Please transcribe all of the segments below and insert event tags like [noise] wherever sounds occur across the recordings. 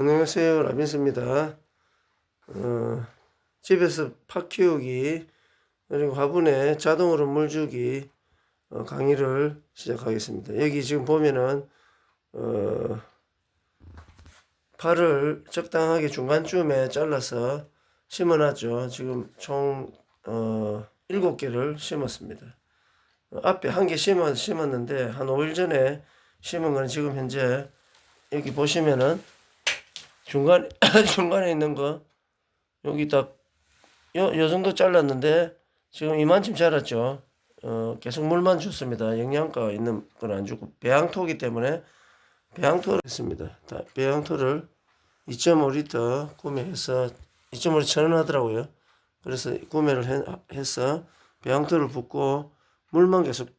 안녕하세요. 라빈스입니다. 어, 집에서 팥 키우기 그리고 화분에 자동으로 물 주기 어, 강의를 시작하겠습니다. 여기 지금 보면은 어, 파를 적당하게 중간쯤에 잘라서 심어놨죠. 지금 총 어, 7개를 심었습니다. 어, 앞에 한 개 심어, 심었는데 한 5일 전에 심은 거는 지금 현재 여기 보시면은 중간 [coughs] 중간에 있는 거 여기 딱 요, 요 정도 잘랐는데 지금 이만큼 자랐죠. 어, 계속 물만 줬습니다. 영양가 있는 건 안 주고 배양토기 때문에 배양토를 했습니다. 다 배양토를 2.5리터 구매해서 2.5리터 천원 하더라고요. 그래서 구매를 해, 해서 배양토를 붓고 물만 계속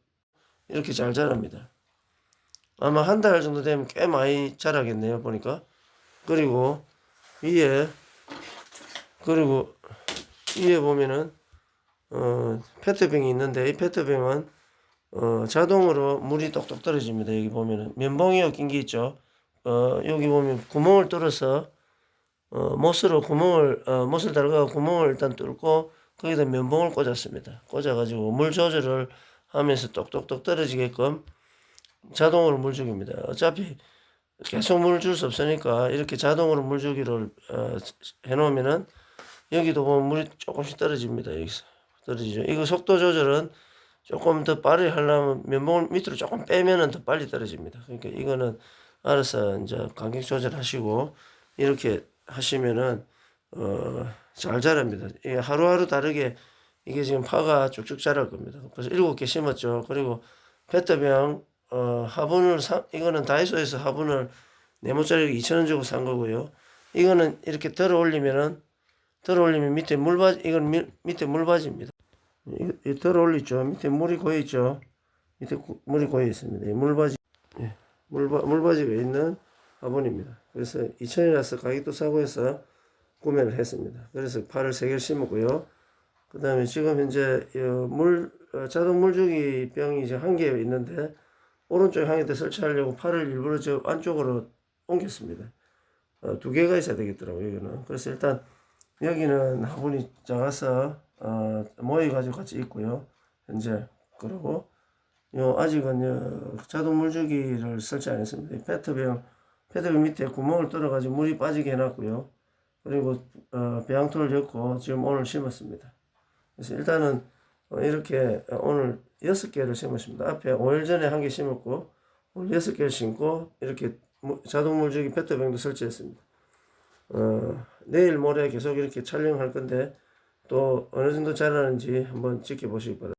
이렇게 잘 자랍니다. 아마 한 달 정도 되면 꽤 많이 자라겠네요. 보니까. 그리고 위에 그리고 위에 보면은 어 페트병이 있는데 이 페트병은 어 자동으로 물이 똑똑 떨어집니다. 여기 보면은 면봉이가 낀게 있죠. 어 여기 보면 구멍을 뚫어서 어 못으로 구멍을 어 못을 달가 구멍을 일단 뚫고 거기다 면봉을 꽂았습니다. 꽂아가지고 물 조절을 하면서 똑똑똑 떨어지게끔 자동으로 물 주기입니다. 어차피 계속 물줄수 없으니까 이렇게 자동으로 물 주기를 어, 해놓으면은 여기도 보면 물이 조금씩 떨어집니다. 여기서 떨어지죠. 이거 속도 조절은 조금 더 빠르게 하려면 면봉을 밑으로 조금 빼면은 더 빨리 떨어집니다. 그러니까 이거는 알아서 이제 간격 조절하시고 이렇게 하시면은 어, 잘 자랍니다. 이게 하루하루 다르게 이게 지금 파가 쭉쭉 자랄 겁니다. 그래서 일곱 개 심었죠. 그리고 페트병 어, 화분을 사, 이거는 다이소에서 화분을 네모짜리 2,000원 주고 산 거고요. 이거는 이렇게 들어 올리면은 들어 올리면 밑에 물바지 이건 미, 밑에 물바지입니다. 이거 들어 올리죠. 밑에 물이 고여 있죠. 밑에 구- 물이 고여 있습니다. 이 물바지 예, 물바, 물바지가 있는 화분입니다. 그래서 2,000원이라서 가격도 싸고 해서 구매를 했습니다. 그래서 파를 3개를 심었고요. 그 다음에 지금 현재 이 물, 어, 자동 물주기 병이 이제 한 개 있는데 오른쪽 향에 대 설치하려고 팔을 일부러 저 안쪽으로 옮겼습니다. 어, 두 개가 있어야 되겠더라고요, 여기는. 그래서 일단 여기는 화분이 작아서 어, 모여가지고 같이 있고요. 현재 그리고 요 아직은 요 자동 물주기를 설치 안 했습니다. 이 페트병 페트병 밑에 구멍을 뚫어가지고 물이 빠지게 해놨고요. 그리고 어, 배양토를 엮고 지금 오늘 심었습니다. 그래서 일단은 어, 이렇게 오늘 여섯 개를 심었습니다. 앞에 5일 전에 한 개 심었고 오늘 여섯 개를 심고 이렇게 무- 자동 물주기 페트병도 설치했습니다. 어, 내일 모레 계속 이렇게 촬영할 건데 또 어느 정도 자라는지 한번 지켜보시기 바랍니다.